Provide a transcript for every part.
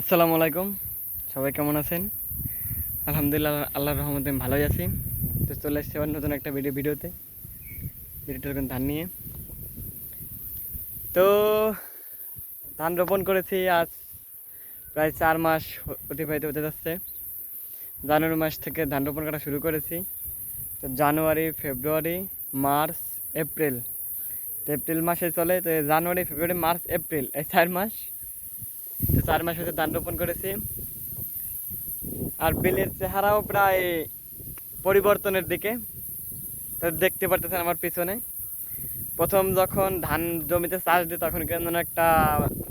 আসসালামু আলাইকুম। সবাই কেমন আছেন? আলহামদুলিল্লাহ আল্লাহর রহমতে ভালোই আছি। তো চলে এসেছি আবার নতুন একটা ভিডিও ভিডিওতে। ভিডিওটা এখন ধান নিয়ে। তো ধান রোপণ করেছি আজ প্রায় চার মাস অতিবাহিত হতে যাচ্ছে। জানুয়ারি মাস থেকে ধান রোপণ করা শুরু করেছি। তো জানুয়ারি, ফেব্রুয়ারি, মার্চ, এপ্রিল। তো এপ্রিল মাসে চলে, তো জানুয়ারি, ফেব্রুয়ারি, মার্চ, এপ্রিল, এই চার মাস তো চার মাস হতে ধান রোপণ করেছি। আর বেলের চেহারাও প্রায় পরিবর্তনের দিকে। তো দেখতে পারতেছেন আমার পিছনে। প্রথম যখন ধান জমিতে চাষ দিই, তখন কেমন একটা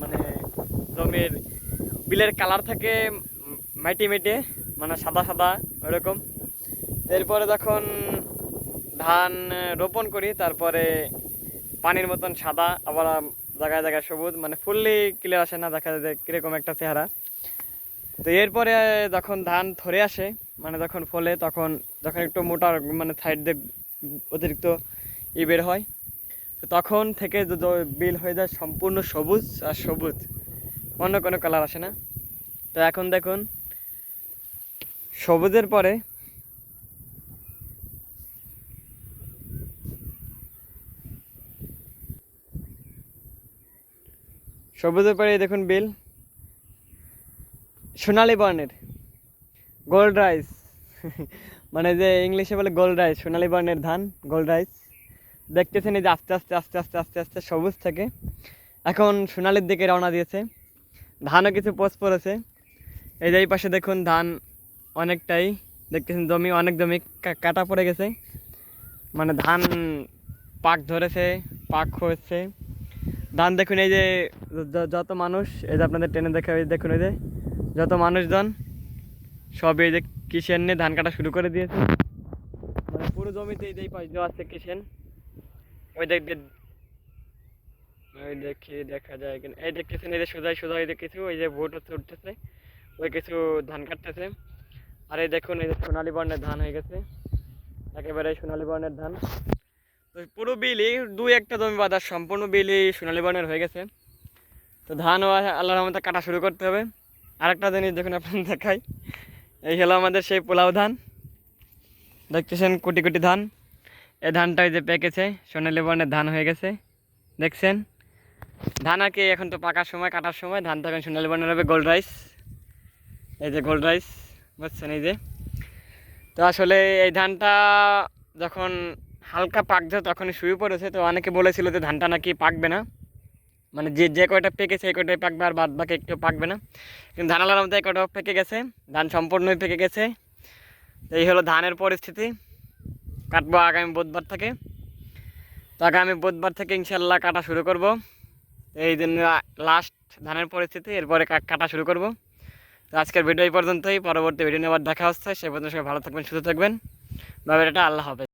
মানে জমির বিলের কালার থাকে মাটি মেটে মানে সাদা সাদা ওরকম। এরপরে যখন ধান রোপণ করি, তারপরে পানির মতন সাদা, আবার জায়গায় জায়গায় সবুজ মানে ফুললি ক্লিয়ার আসে না, দেখা যায় কীরকম একটা চেহারা। তো এরপরে যখন ধান ধরে আসে মানে যখন ফলে, তখন যখন একটু মোটা মানে সাইড দিয়ে অতিরিক্ত ই বের হয়, তো তখন থেকে বিল হয়ে যায় সম্পূর্ণ সবুজ আর সবুজ। অন্য কোনো কালার আসে না। তো এখন দেখুন, সবুজের পরে সবুজের পরে দেখুন বিল। সোনালি বর্ণের। Gold rice. মানে যে ইংলিশে বলে গোল্ড রাইস, সোনালি বর্ণের ধান, গোল্ড রাইস। দেখতেছেন এই যে আস্তে আস্তে আস্তে আস্তে আস্তে আস্তে সবুজ থেকে। এখন সোনালির দিকে রওনা দিয়েছে। ধানও কিছু পোস্ট পড়েছে। এই যে এই পাশে দেখুন ধান অনেকটাই। দেখতেছেন জমি অনেক জমি কাটা পড়ে গেছে। মানে ধান পাক ধরেছে, পাক হয়েছে। ধান দেখুন এই য- যত মানুষ, এই যে আপনাদের ট্রেনে দেখে ওই দেখুন এই যে, যত মানুষজন সব এই যে কিষেন নিয়ে ধান কাটা শুরু করে দিয়েছে। মানে পুরো জমিতে এই যে পাশ দেওয়া আছে কিষেন ওই দেখ ওই দেখি দেখা যায় কিনা? এই দেখতেছেন এই যে সোজাই সোজা এই যে কিছু, ওই যে ভোট উঠতেছে, ওই কিছু ধান কাটতেছে। আর এই দেখুন, এই যে সোনালি বর্ণের ধান হয়ে গেছে, একেবারে সোনালি বর্ণের ধান। পুরো বিলই দুই একটা জমি বাদ আর সম্পূর্ণ বিলই সোনালি বর্ণের হয়ে গেছে। তো ধানও আল্লাহর রহমতে কাটা শুরু করতে হবে। আরেকটা জিনিস দেখুন আপনার দেখাই, এই হলো আমাদের সেই পোলাও ধান। দেখতেছেন কোটি কোটি ধান। এই ধানটা যে পেকেছে সোনালি বর্ণের ধান হয়ে গেছে। দেখছেন? ধান আর কি, এখন তো পাকার সময়, কাটার সময়। ধান তখন সোনালি বর্ণের হবে গোল্ড রাইস এই যে গোল্ড রাইস বুঝছেন এই যে? তো আসলে এই ধানটা যখন হালকা পাকছে তখন শুয়ে পড়েছে। তো অনেকে বলেছিল যে ধানটা নাকি পাকবে না। মানে যে যে কয়টা পেকেছে এই কয়টাই পাকবে আর বাদ বাকি একটু পাকবে না। কিন্তু ধান আলার মধ্যে কয়টা পেকে গেছে? ধান সম্পূর্ণই পেকে গেছে। এই হলো ধানের পরিস্থিতি। কাটবো আগামী বুধবার থেকে। তো আগামী বুধবার থেকে ইনশাল্লাহ কাটা শুরু করব। এই দিন লাস্ট ধানের পরিস্থিতি, এরপরে কাটা শুরু করব। তো আজকের ভিডিও এই পর্যন্তই। পরবর্তী ভিডিও নিয়ে দেখা হচ্ছে। সে পর্যন্ত সবাই ভালো থাকবেন, সুস্থ থাকবেন। বা এটা আল্লাহ হবে